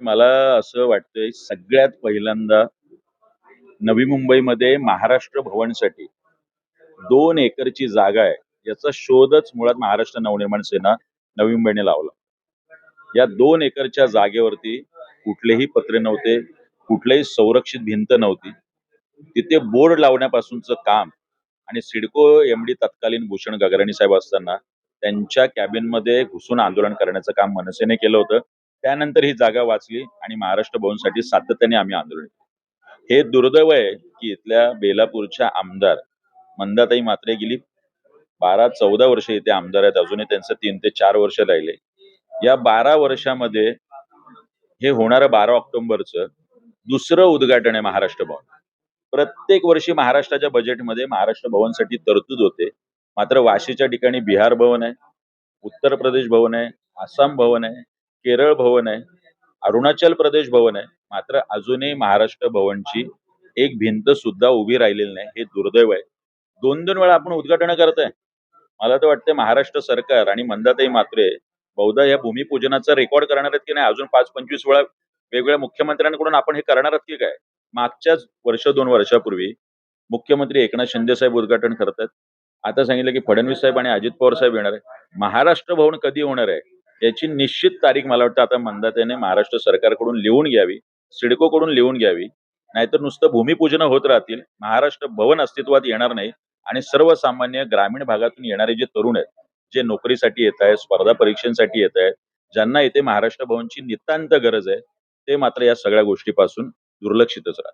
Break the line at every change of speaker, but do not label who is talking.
मला असं वाटतंय सगळ्यात पहिल्यांदा नवी मुंबईमध्ये महाराष्ट्र भवनसाठी दोन एकरची जागा आहे. याचा शोधच मुळात महाराष्ट्र नवनिर्माण सेना नवी मुंबईने लावला. या दोन एकरच्या जागेवरती कुठलेही पत्रे नव्हते कुठलेही संरक्षित भिंत नव्हती. तिथे बोर्ड लावण्यापासूनचं काम आणि सिडको एम डी तत्कालीन भूषण गगराणी साहेब असताना त्यांच्या कॅबिनमध्ये घुसून आंदोलन करण्याचं काम मनसेने केलं होतं. त्यानंतर ही जागा वाचली आणि महाराष्ट्र भवनसाठी सातत्याने आम्ही आंदोलन केलं. हे दुर्दैव आहे की इथल्या बेलापूरच्या आमदार मंदाताई मात्रे गेली. बारा चौदा वर्ष इथे आमदार आहेत. अजूनही त्यांचं तीन ते चार वर्ष राहिले. या बारा वर्षामध्ये हे होणारं बारा ऑक्टोबरचं दुसरं उद्घाटन आहे महाराष्ट्र भवन. प्रत्येक वर्षी महाराष्ट्राच्या बजेटमध्ये महाराष्ट्र भवनसाठी तरतूद होते. मात्र वाशीच्या ठिकाणी बिहार भवन आहे उत्तर प्रदेश भवन आहे आसाम भवन आहे केरळ भवन आहे अरुणाचल प्रदेश भवन आहे मात्र अजूनही महाराष्ट्र भवनची एक भिंत सुद्धा उभी राहिलेली नाही हे दुर्दैव आहे. दोन दोन वेळा आपण उद्घाटन करतोय. मला तर वाटतं महाराष्ट्र सरकार आणि मंदाताई मात्रे बहुधा या भूमिपूजनाचा रेकॉर्ड करणार आहेत की नाही अजून पाच पंचवीस वेळा वेगवेगळ्या मुख्यमंत्र्यांकडून आपण हे करणार आहात की काय? मागच्याच वर्ष दोन वर्षापूर्वी मुख्यमंत्री एकनाथ शिंदे साहेब उद्घाटन करतात आता सांगितलं की फडणवीस साहेब आणि अजित पवार साहेब येणार आहे महाराष्ट्र भवन कधी होणार आहे? याची निश्चित तारीख मला वाटतं आता मंदातेने महाराष्ट्र सरकारकडून लिहून घ्यावी सिडकोकडून लिहून घ्यावी नाहीतर नुसतं भूमिपूजन होत राहतील महाराष्ट्र भवन अस्तित्वात येणार नाही आणि सर्वसामान्य ग्रामीण भागातून येणारे जे तरुण आहेत जे नोकरीसाठी येत आहेत स्पर्धा परीक्षांसाठी येत आहेत ज्यांना इथे महाराष्ट्र भवनची नितांत गरज आहे ते मात्र या सगळ्या गोष्टीपासून दुर्लक्षितच राहतात.